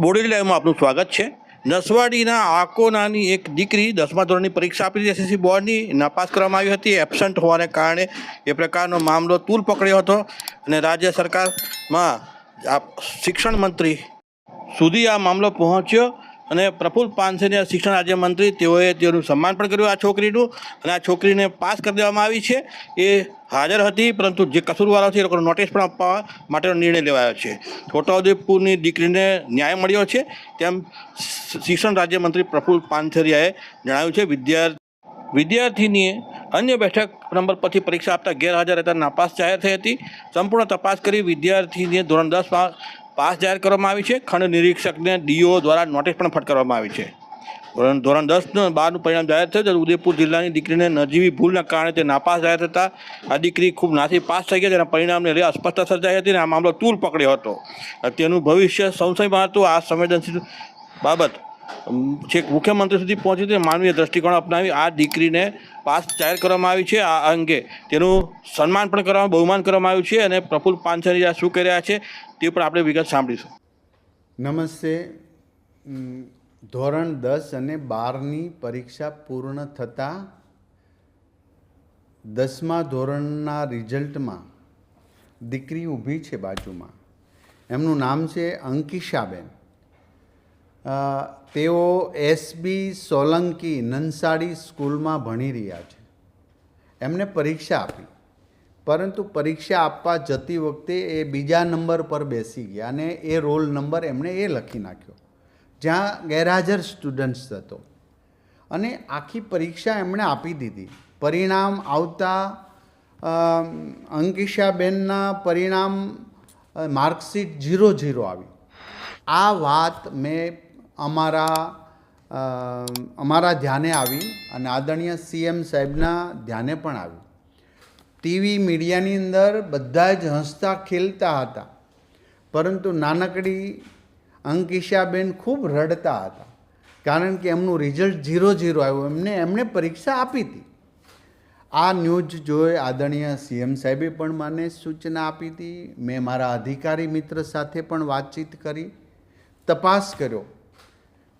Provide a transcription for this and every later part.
બોડેલી લાઈવમાં આપનું સ્વાગત છે. નસવાડીના આકોનાની એક દીકરી દસમા ધોરણની પરીક્ષા આપી એસએસસી બોર્ડની, નાપાસ કરવામાં આવી હતી. એબસન્ટ હોવાને કારણે એ પ્રકારનો મામલો તૂલ પકડ્યો હતો અને રાજ્ય સરકારમાં શિક્ષણ મંત્રી સુધી આ મામલો પહોંચ્યો. અને પ્રફુલ્લ પાનસેને શિક્ષણ રાજ્યમંત્રી તેઓએ તેઓનું સન્માન પણ કર્યું આ છોકરીનું. અને આ છોકરીને પાસ કરી દેવામાં આવી છે. એ હાજર હતી, પરંતુ જે કસૂરવાળો છે એ લોકોને નોટિસ પણ આપવા માટેનો નિર્ણય લેવાયો છે. છોટાઉદેપુરની દીકરીને ન્યાય મળ્યો છે, તેમ શિક્ષણ રાજ્યમંત્રી પ્રફુલ્લ પાનસેરિયાએ જણાવ્યું છે. વિદ્યાર્થી, વિદ્યાર્થીનીએ અન્ય બેઠક નંબર પરથી પરીક્ષા આપતા ગેરહાજર રહેતા નાપાસ જાહેર થઈ હતી. સંપૂર્ણ તપાસ કરી વિદ્યાર્થીને ધોરણ દસમાં પાસ જાહેર કરવામાં આવી છે. ખંડ નિરીક્ષકને ડીઓ દ્વારા નોટિસ પણ ફટકારવામાં આવી છે. ધોરણ ધોરણ દસનું બારનું પરિણામ જાહેર થયું ત્યારે ઉદયપુર જિલ્લાની દીકરીને નજીવી ભૂલના કારણે તે નાપાસ જાહેર થતાં. આ દીકરી ખૂબ નાથી પાસ થઈ ગઈ તેના પરિણામને લઈ અસ્પષ્ટતા સર્જાઈ હતી અને આ મામલો તૂલ પકડ્યો હતો. તેનું ભવિષ્ય સંશયમાં હતું. આ સંવેદનશીલ બાબત છેક મુખ્યમંત્રી સુધી પહોંચી તે માનવીય દ્રષ્ટિકોણ અપનાવી આ દીકરીને પાસ જાહેર કરવામાં આવી છે, આ અંગે તેનું સન્માન પણ કરવામાં, બહુમાન કરવામાં આવ્યું છે અને પ્રફુલ્લ પાનસરિયા શું કરી રહ્યા છે, તે પણ આપણે વિગત સાંભળીશું. નમસ્તે. ધોરણ દસ અને બારની પરીક્ષા પૂર્ણ થતાં દસમા ધોરણના રિઝલ્ટમાં દીકરી ઊભી છે બાજુમાં. એમનું નામ છે અંકિશાબેન તેઓ એસબી સોલંકી નંસાડી સ્કૂલમાં ભણી રહ્યા છે. એમને પરીક્ષા આપી. પરંતુ પરીક્ષા આપવા જતી વખતે એ બીજા નંબર પર બેસી ગયા અને એ રોલ નંબર એમણે એ લખી નાખ્યો. જ્યાં ગેરહાજર સ્ટુડન્ટ્સ હતો. અને આખી પરીક્ષા એમણે આપી દીધી. પરિણામ આવતા અંકિશાબેનના પરિણામ માર્કશીટ ઝીરો ઝીરો આવી. આ વાત મેં અમારા અમારા ધ્યાને આવી અને આદરણીય સીએમ સાહેબના ધ્યાને પણ આવી. ટીવી મીડિયાની અંદર બધા જ હસતા ખેલતા હતા. પરંતુ નાનકડી અંકિશાબેન ખૂબ રડતા હતા. કારણ કે એમનું રિઝલ્ટ ઝીરો ઝીરો આવ્યું. એમને, એમણે પરીક્ષા આપી હતી. આ ન્યૂઝ જોઈ આદરણીય સીએમ સાહેબે પણ મને સૂચના આપી હતી. મેં મારા અધિકારી મિત્ર સાથે પણ વાતચીત કરી. તપાસ કર્યો.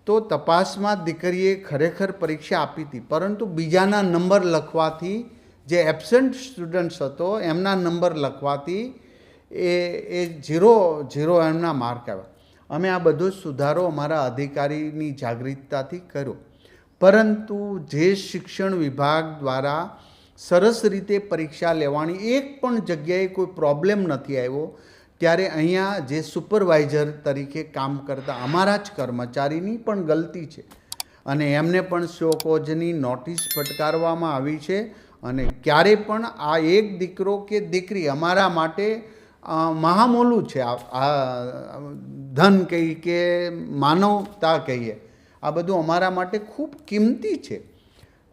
તો તપાસમાં દીકરીએ ખરેખર પરીક્ષા આપી હતી, પરંતુ બીજાના નંબર લખવાથી જે એબસન્ટ સ્ટુડન્ટ્સ હતો, એમના નંબર લખવાથી એ એ ઝીરો ઝીરો એમના માર્ક આવ્યા. અમે આ બધો સુધારો અમારા અધિકારીની જાગૃતતાથી કર્યો. પરંતુ જે શિક્ષણ વિભાગ દ્વારા સરસ રીતે પરીક્ષા લેવાની એક પણ જગ્યાએ કોઈ પ્રોબ્લેમ નથી આવ્યો ત્યારે અહીંયા જે સુપરવાઇઝર તરીકે કામ કરતા અમારા જ કર્મચારીની પણ ગલતી છે. અને એમને પણ શોકોજની નોટિસ ફટકારવામાં આવી છે અને ક્યારે પણ આ એક દીકરો કે દીકરી અમારા માટે મહામોલું છે. આ, ધન કહી કે માનવતા કહીએ. આ બધું અમારા માટે ખૂબ કિંમતી છે.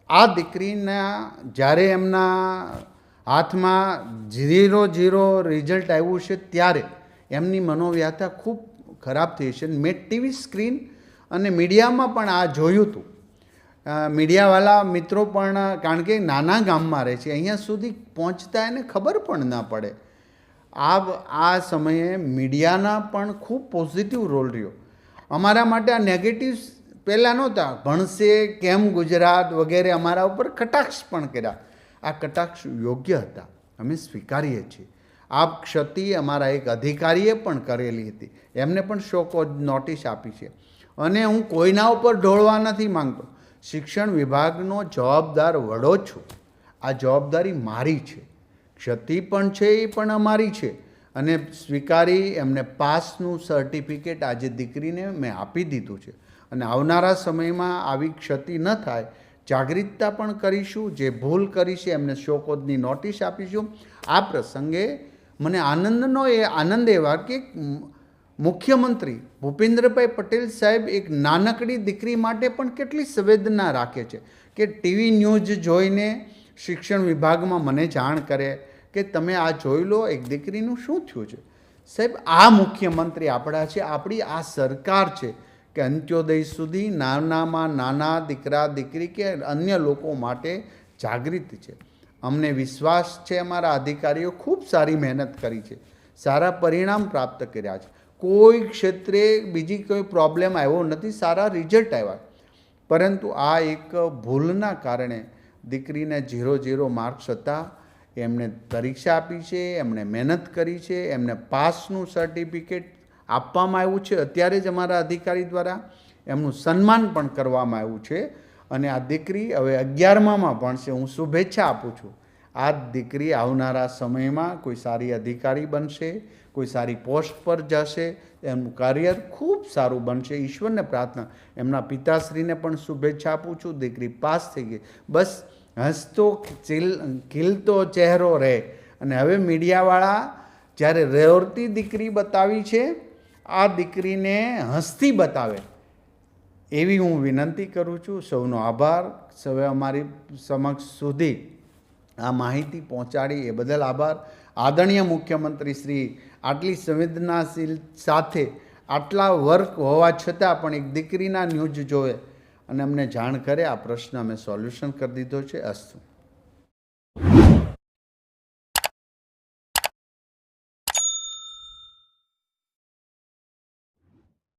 આ દીકરીના, જ્યારે એમના હાથમાં ઝીરો ઝીરો રિઝલ્ટ આવ્યું છે ત્યારે એમની મનોવ્યથા ખૂબ ખરાબ થઈ છે. મેં ટીવી સ્ક્રીન અને મીડિયામાં પણ આ જોયું હતું. મીડિયાવાળા મિત્રો પણ, કારણ કે નાના ગામમાં રહે છે, અહીંયા સુધી પહોંચતા એને ખબર પણ ના પડે. આ આ સમયે મીડિયાના પણ ખૂબ પોઝિટિવ રોલ રહ્યો. અમારા માટે આ નેગેટિવ્સ પહેલાં નહોતા. ભણશે, કેમ ગુજરાત વગેરે અમારા ઉપર કટાક્ષ પણ કર્યા. આ કટાક્ષ યોગ્ય હતા. અમે સ્વીકારીએ છીએ. આ ક્ષતિ અમારા એક અધિકારીએ પણ કરેલી હતી. એમને પણ શોકો નોટિસ આપી છે. અને હું કોઈના ઉપર ઢોળવા નથી માંગતો. શિક્ષણ વિભાગનો જવાબદાર વડો છું. આ જવાબદારી મારી છે. ક્ષતિ પણ છે, એ પણ અમારી છે. અને સ્વીકારી એમને પાસનું સર્ટિફિકેટ આજે દીકરીને મેં આપી દીધું છે. અને આવનારા સમયમાં આવી ક્ષતિ ન થાય જાગૃતતા પણ કરીશું, જે ભૂલ કરી છે એમને શોકોદની નોટિસ આપીશું. આ પ્રસંગે મને આનંદનો એ આનંદ એવા કે મુખ્યમંત્રી ભૂપેન્દ્રભાઈ પટેલ સાહેબ એક નાનકડી દીકરી માટે પણ કેટલી સંવેદના રાખે છે કે ટીવી ન્યૂઝ જોઈને શિક્ષણ વિભાગમાં મને જાણ કરે કે તમે આ જોઈ લો, એક દીકરીનું શું થયું છે? સાહેબ, આ મુખ્યમંત્રી આપણા છે, આપણી આ સરકાર છે. કે અંત્યોદય સુધી નાનામાં નાના દીકરા દીકરી કે અન્ય લોકો માટે જાગૃત છે. અમને વિશ્વાસ છે અમારા અધિકારીઓ ખૂબ સારી મહેનત કરી છે. સારા પરિણામ પ્રાપ્ત કર્યા છે. કોઈ ક્ષેત્રે બીજી કોઈ પ્રોબ્લેમ આવ્યો નથી, સારા રિઝલ્ટ આવ્યા. પરંતુ આ એક ભૂલના કારણે દીકરીને ઝીરો ઝીરો માર્ક્સ હતા. એમણે પરીક્ષા આપી છે, એમણે મહેનત કરી છે, એમને પાસનું સર્ટિફિકેટ આપવામાં આવ્યું છે. અત્યારે જ અમારા અધિકારી દ્વારા એમનું સન્માન પણ કરવામાં આવ્યું છે અને આ દીકરી હવે અગિયારમામાં ભણશે હું શુભેચ્છા આપું છું. આ દીકરી આવનારા સમયમાં કોઈ સારી અધિકારી બનશે, કોઈ સારી પોસ્ટ પર જશે, એમનું કરિયર ખૂબ સારું બનશે. ઈશ્વરને પ્રાર્થના. એમના પિતાશ્રીને પણ શુભેચ્છા આપું છું. દીકરી પાસ થઈ ગઈ. બસ હસતો ખીલતો ચહેરો રહે. અને હવે મીડિયાવાળા જ્યારે રેવરતી દીકરી બતાવી છે આ દીકરીને હસતી બતાવે. એવી હું વિનંતી કરું છું, સૌનો આભાર. સૌએ અમારી સમક્ષ સુધી આ માહિતી પહોંચાડી. એ બદલ આભાર. આદરણીય મુખ્યમંત્રી શ્રી, આટલી સંવેદનાશીલ સાથે, આટલા વર્ક હોવા છતાં પણ એક દીકરીના ન્યૂઝ જોવે. અને અમને જાણ કરે, આ પ્રશ્ન અમે સોલ્યુશન કરી દીધો છે. અસ્તુ.